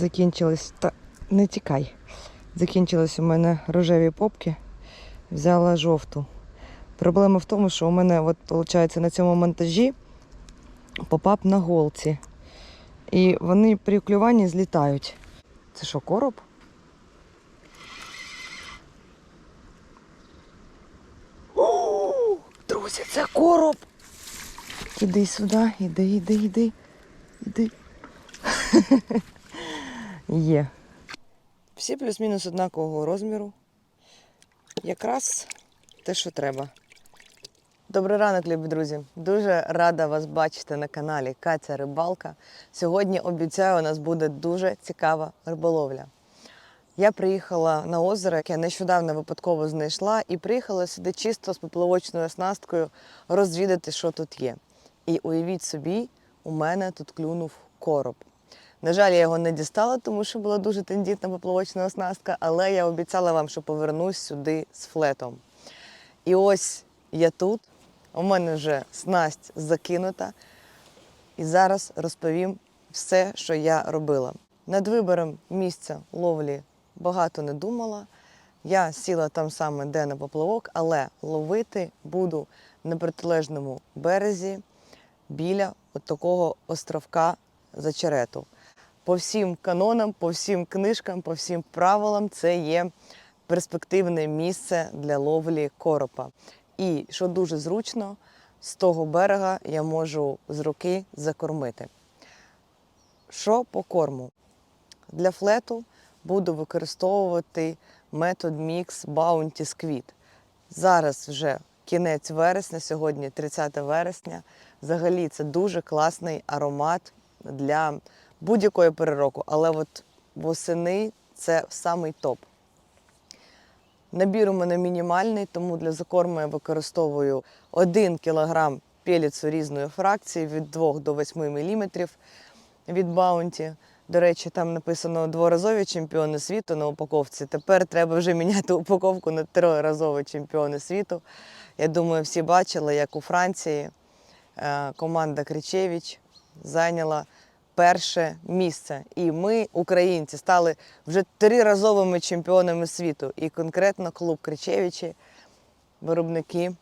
закінчились. Та не тікай. Закінчились у мене рожеві попки. Взяла жовту. Проблема в тому, що у мене, от, виходить, на цьому монтажі попап на голці. І вони при клюванні злітають. Це що, короб? Друзі, це короб! Іди сюди, іди, іди, іди, іди. Є. Всі плюс-мінус однакового розміру. Якраз те, що треба. Добрий ранок, любі друзі. Дуже рада вас бачити на каналі Катя Рибалка. Сьогодні обіцяю, у нас буде дуже цікава риболовля. Я приїхала на озеро, яке нещодавно випадково знайшла, і приїхала сюди чисто з поплавочною оснасткою розвідати, що тут є. І уявіть собі, у мене тут клюнув короб. На жаль, я його не дістала, тому що була дуже тендітна поплавочна оснастка, але я обіцяла вам, що повернусь сюди з флетом. І ось я тут, у мене вже снасть закинута, і зараз розповім все, що я робила. Над вибором місця ловлі багато не думала. Я сіла там саме, де на поплавок, але ловити буду на протилежному березі біля от такого островка зачерету. По всім канонам, по всім книжкам, по всім правилам це є перспективне місце для ловлі коропа. І що дуже зручно, з того берега я можу з руки закормити. Що по корму? Для флету буду використовувати метод Mix Bounty Squid. Зараз вже кінець вересня, сьогодні 30 вересня. Взагалі це дуже класний аромат для будь-якої перероку, але от восени це самий топ. Набір у мене мінімальний, тому для закорму я використовую 1 кг пеліцу різної фракції від 2 до 8 мм від Bounty. До речі, там написано дворазові чемпіони світу на упаковці. Тепер треба вже міняти упаковку на триразові чемпіони світу. Я думаю, всі бачили, як у Франції е, команда Кричевич зайняла перше місце. І ми, українці, стали вже триразовими чемпіонами світу. І конкретно клуб Кричевичі, виробники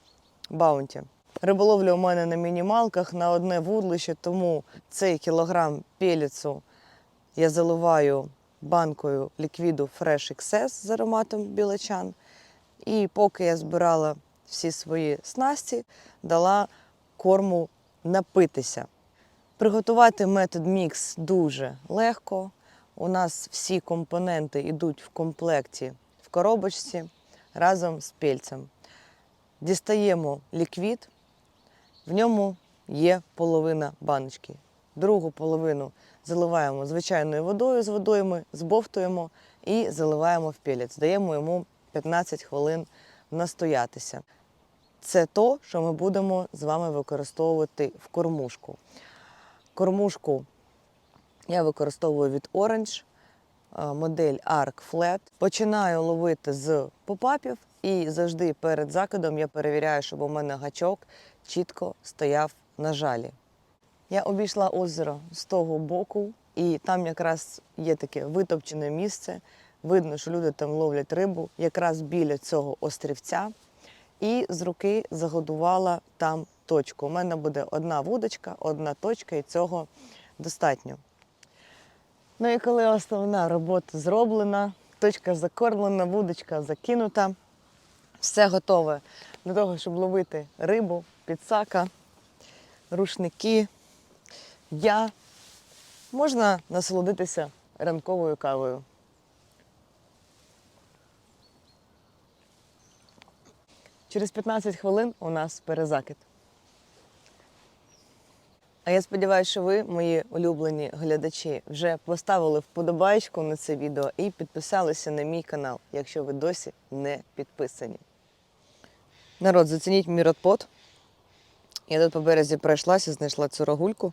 Баунті. Риболовля у мене на мінімалках на одне вудлище, тому цей кілограм пеліцу я заливаю банкою ліквіду Fresh XS з ароматом білочан. І поки я збирала всі свої снасті, дала корму напитися. Приготувати метод мікс дуже легко. У нас всі компоненти йдуть в комплекті в коробочці разом з пельцем. Дістаємо ліквід, в ньому є половина баночки. Другу половину заливаємо звичайною водою з водою, ми збовтуємо і заливаємо в пелець. Даємо йому 15 хвилин настоятися. Це то, що ми будемо з вами використовувати в кормушку. Кормушку я використовую від Orange, е, модель Arc Flat. Починаю ловити з попапів і завжди перед закидом я перевіряю, щоб у мене гачок чітко стояв на жалі. Я обійшла озеро з того боку, і там якраз є таке витопчене місце. Видно, що люди там ловлять рибу якраз біля цього острівця. І з руки загодувала там точку. У мене буде одна вудочка, одна точка, і цього достатньо. Ну і коли основна робота зроблена, точка закормлена, вудочка закинута, все готове для того, щоб ловити рибу, підсака, рушники. Я можна насолодитися ранковою кавою. Через 15 хвилин у нас перезакид. А я сподіваюся, що ви, мої улюблені глядачі, вже поставили вподобайку на це відео і підписалися на мій канал, якщо ви досі не підписані. Народ, зацініть мій ротпот. Я тут по березі пройшлася, знайшла цю рогульку.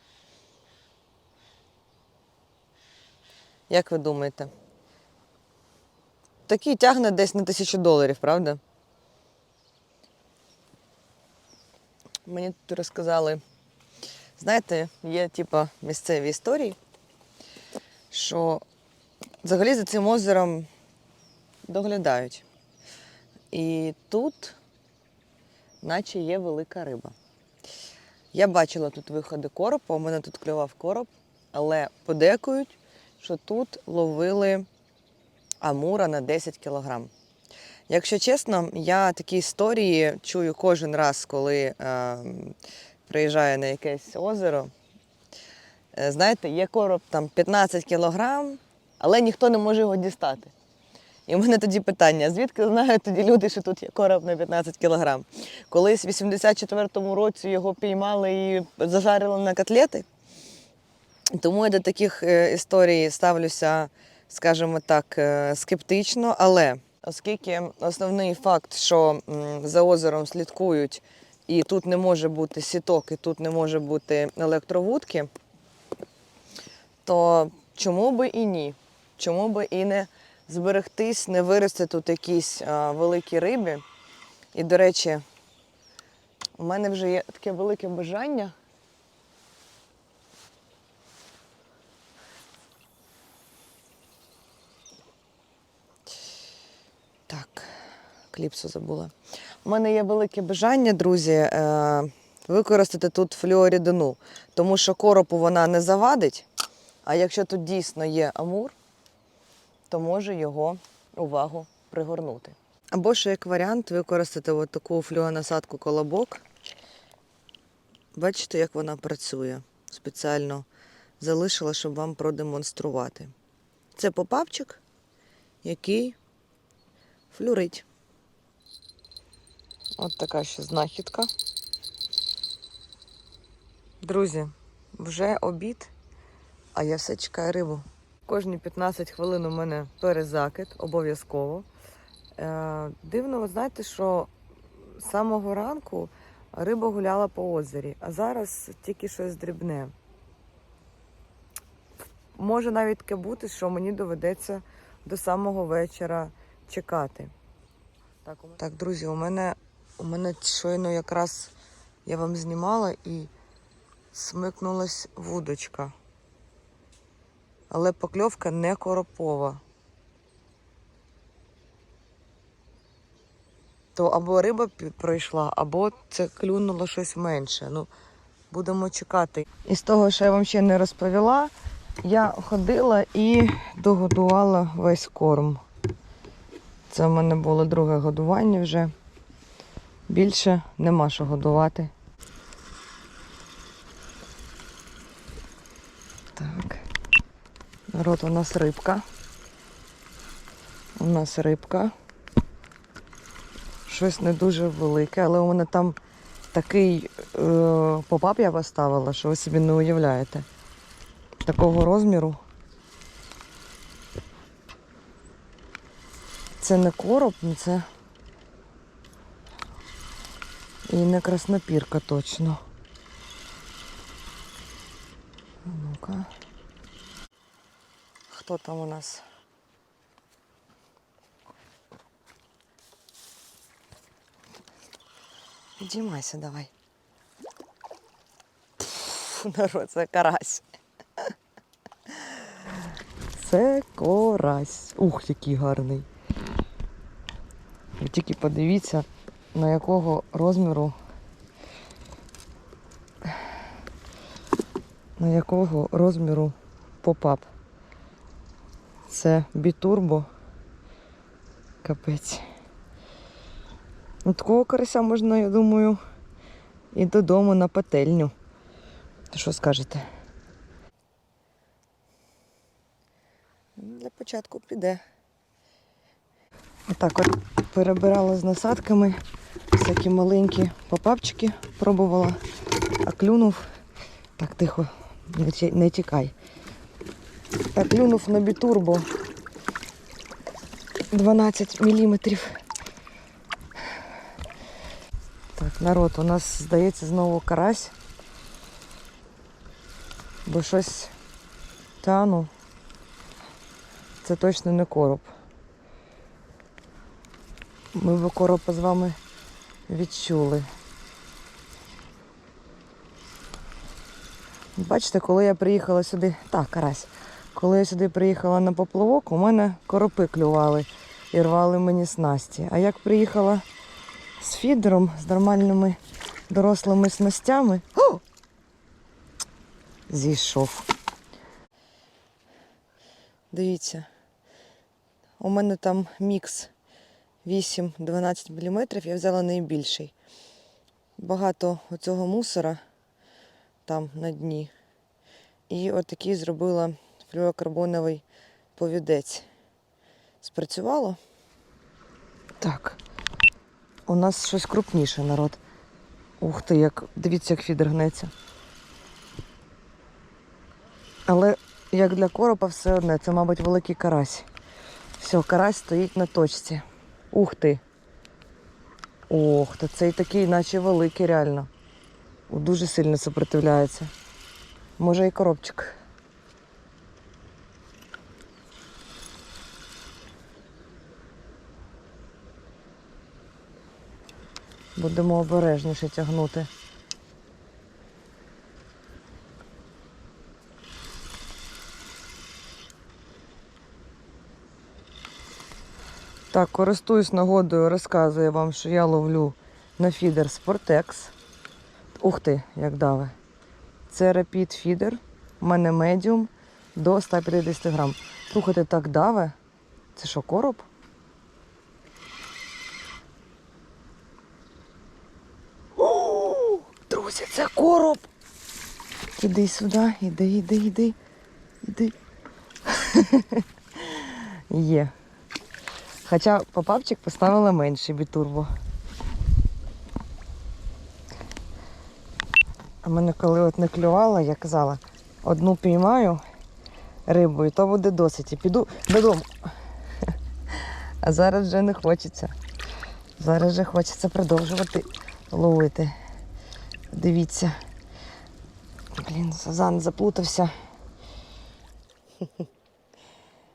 Як ви думаєте? Такий тягне десь на тисячу доларів, правда? Мені тут розказали, знаєте, є типа місцеві історії, що Взагалі за цим озером доглядають. І тут, наче є велика риба. Я бачила тут виходи коропа, у мене тут клював короб, але подекують, що тут ловили амура на 10 кілограм. Якщо чесно, я такі історії чую кожен раз, коли е, приїжджаю на якесь озеро. Е, знаєте, є короб там 15 кілограм, але ніхто не може його дістати. І в мене тоді питання: звідки знають тоді люди, що тут є короб на 15 кілограм? Колись в 84-му році його піймали і зажарили на котлети. Тому я до таких е, історій ставлюся, скажімо так, е, скептично. Але оскільки основний факт, що за озером слідкують, і тут не може бути сіток, і тут не може бути електровудки, то чому би і ні? Чому би і не зберегтись, не вирости тут якісь а, великі риби. І, до речі, у мене вже є таке велике бажання. Так, кліпсу забула. У мене є велике бажання, друзі, е, використати тут флюорідину, тому що коропу вона не завадить. А якщо тут дійсно є амур, то може його увагу пригорнути. Або ще як варіант використати от таку флюонасадку колобок. Бачите, як вона працює. Спеціально залишила, щоб вам продемонструвати. Це попапчик, який флюрить. От така ще знахідка. Друзі, вже обід, а я все чекаю рибу. Кожні 15 хвилин у мене перезакид, обов'язково. Е, дивно, ви знаєте, що з самого ранку риба гуляла по озері, а зараз тільки щось дрібне. Може навіть таке бути, що мені доведеться до самого вечора чекати. Так, так друзі, у мене, у мене щойно якраз я вам знімала і смикнулась вудочка. Але покльовка не коропова. То або риба пройшла, або це клюнуло щось менше. Ну, будемо чекати. Із того, що я вам ще не розповіла, я ходила і догодувала весь корм. Це в мене було друге годування вже. Більше нема що годувати. Так. Народ, у нас рибка. У нас рибка. Щось не дуже велике, але у мене там такий е, попап я поставила, що ви собі не уявляєте. Такого розміру. Це не короб, ну це і не краснопірка точно. Ну-ка. Хто там у нас? Підіймайся давай. Народ, це карась. Це карась. Ух, який гарний. Ви тільки подивіться, на якого розміру. На якого розміру попап. Це бітурбо. Капець. Ну, такого карася можна, я думаю, і додому на пательню. Що скажете? Для початку піде. Отак от перебирала з насадками. Всякі маленькі попапчики пробувала, а клюнув. Так, тихо, не ті- не тікай. Так, клюнув на бітурбо 12 міліметрів. Так, народ, у нас здається знову карась. Бо щось тану. Це точно не короб. Ми б коропа з вами відчули. Бачите, коли я приїхала сюди, так, карась, Коли я сюди приїхала на поплавок, у мене коропи клювали і рвали мені снасті. А як приїхала з фідером, з нормальними дорослими снастями, о! зійшов. Дивіться, у мене там мікс 8-12 мм, я взяла найбільший. Багато оцього мусора там на дні. І отакий зробила флюорокарбоновий повідець. Спрацювало? Так. У нас щось крупніше, народ. Ух ти, як. Дивіться, як фідер гнеться. Але як для коропа все одне, це, мабуть, великий карась. Все, карась стоїть на точці. Ух ти. Ох, та цей такий, наче великий, реально. Дуже сильно сопротивляється. Може і коробчик. Будемо обережніше тягнути. Так, користуюсь нагодою, розказую вам, що я ловлю на фідер Sportex. Ух ти, як даве. Це Rapid фідер. У мене медіум до 150 грам. Слухайте, так даве. Це що, короб? О, друзі, це короб. Іди сюди, іди, іди, іди. Іди. Є. Хоча попапчик поставила менший бітурбо. А мене коли от не клювала, я казала, одну піймаю рибу, і то буде досить. І піду додому. А зараз вже не хочеться. Зараз вже хочеться продовжувати ловити. Дивіться. Блін, Сазан заплутався.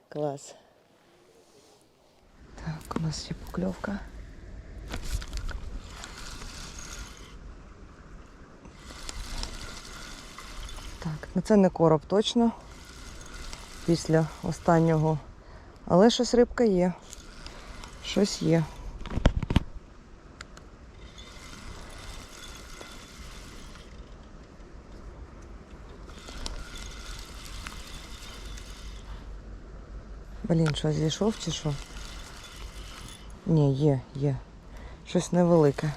Клас. Так, у нас ще покльовка. Так, ну це не короб точно. Після останнього. Але щось рибка є. Щось є. Блін, що зійшов чи що? Ні, є, є. Щось невелике.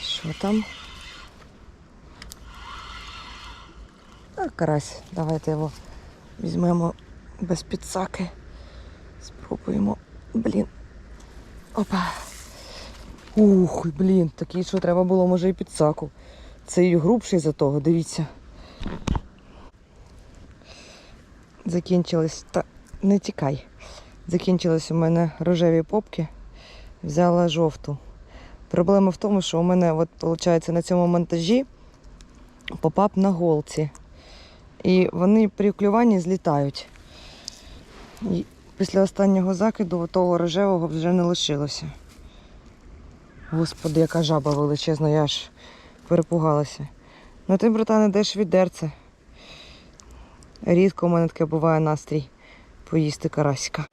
Що там? А, карась. Давайте його візьмемо без підсаки. Спробуємо. Блін. Опа. Ух, блін, такий, що треба було, може, і підсаку. Це і грубший за того, дивіться. Закінчились. Та не тікай. Закінчились у мене рожеві попки. Взяла жовту. Проблема в тому, що у мене, от, виходить, на цьому монтажі попап на голці. І вони при клюванні злітають. І після останнього закиду того рожевого вже не лишилося. Господи, яка жаба величезна, я аж перепугалася. Ну ти, братане, йдеш відерце. Рідко у мене таке буває настрій поїсти карасика.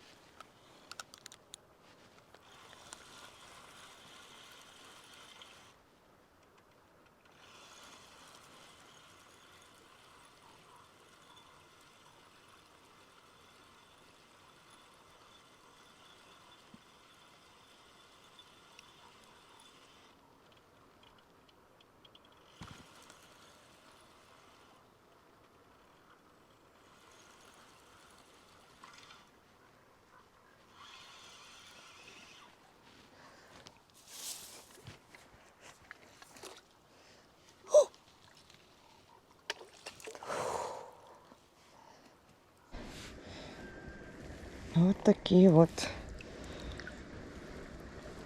От такі от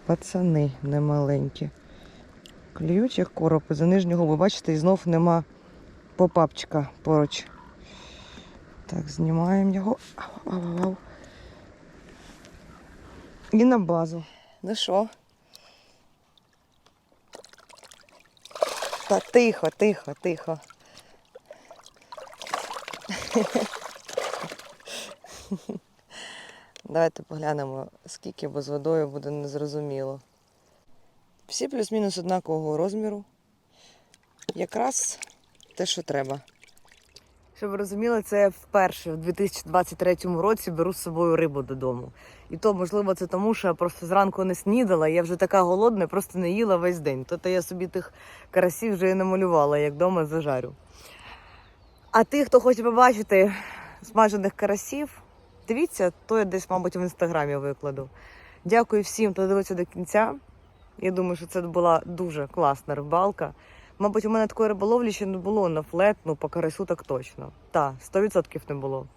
пацани немаленькі. Клюють як коропи за нижню губу. Бачите, і знов нема попапчика поруч. Так, знімаємо його. І на базу. Ну що? Та тихо, тихо, тихо. Давайте поглянемо, скільки, бо з водою буде незрозуміло. Всі плюс-мінус однакового розміру. Якраз те, що треба. Щоб ви розуміли, це я вперше в 2023 році беру з собою рибу додому. І то, можливо, це тому, що я просто зранку не снідала, я вже така голодна, просто не їла весь день. То я собі тих карасів вже і намалювала, як вдома зажарю. А тих, хто хоче побачити смажених карасів, дивіться, то я десь, мабуть, в інстаграмі викладу. Дякую всім, хто дивиться до кінця. Я думаю, що це була дуже класна рибалка. Мабуть, у мене такої риболовлі ще не було на флет, ну по карасю так точно. Та, 100% не було.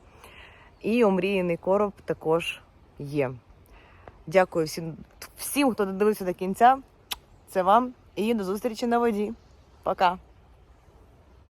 І омріяний короб також є. Дякую всім, всім, хто додивився до кінця. Це вам і до зустрічі на воді. Пока!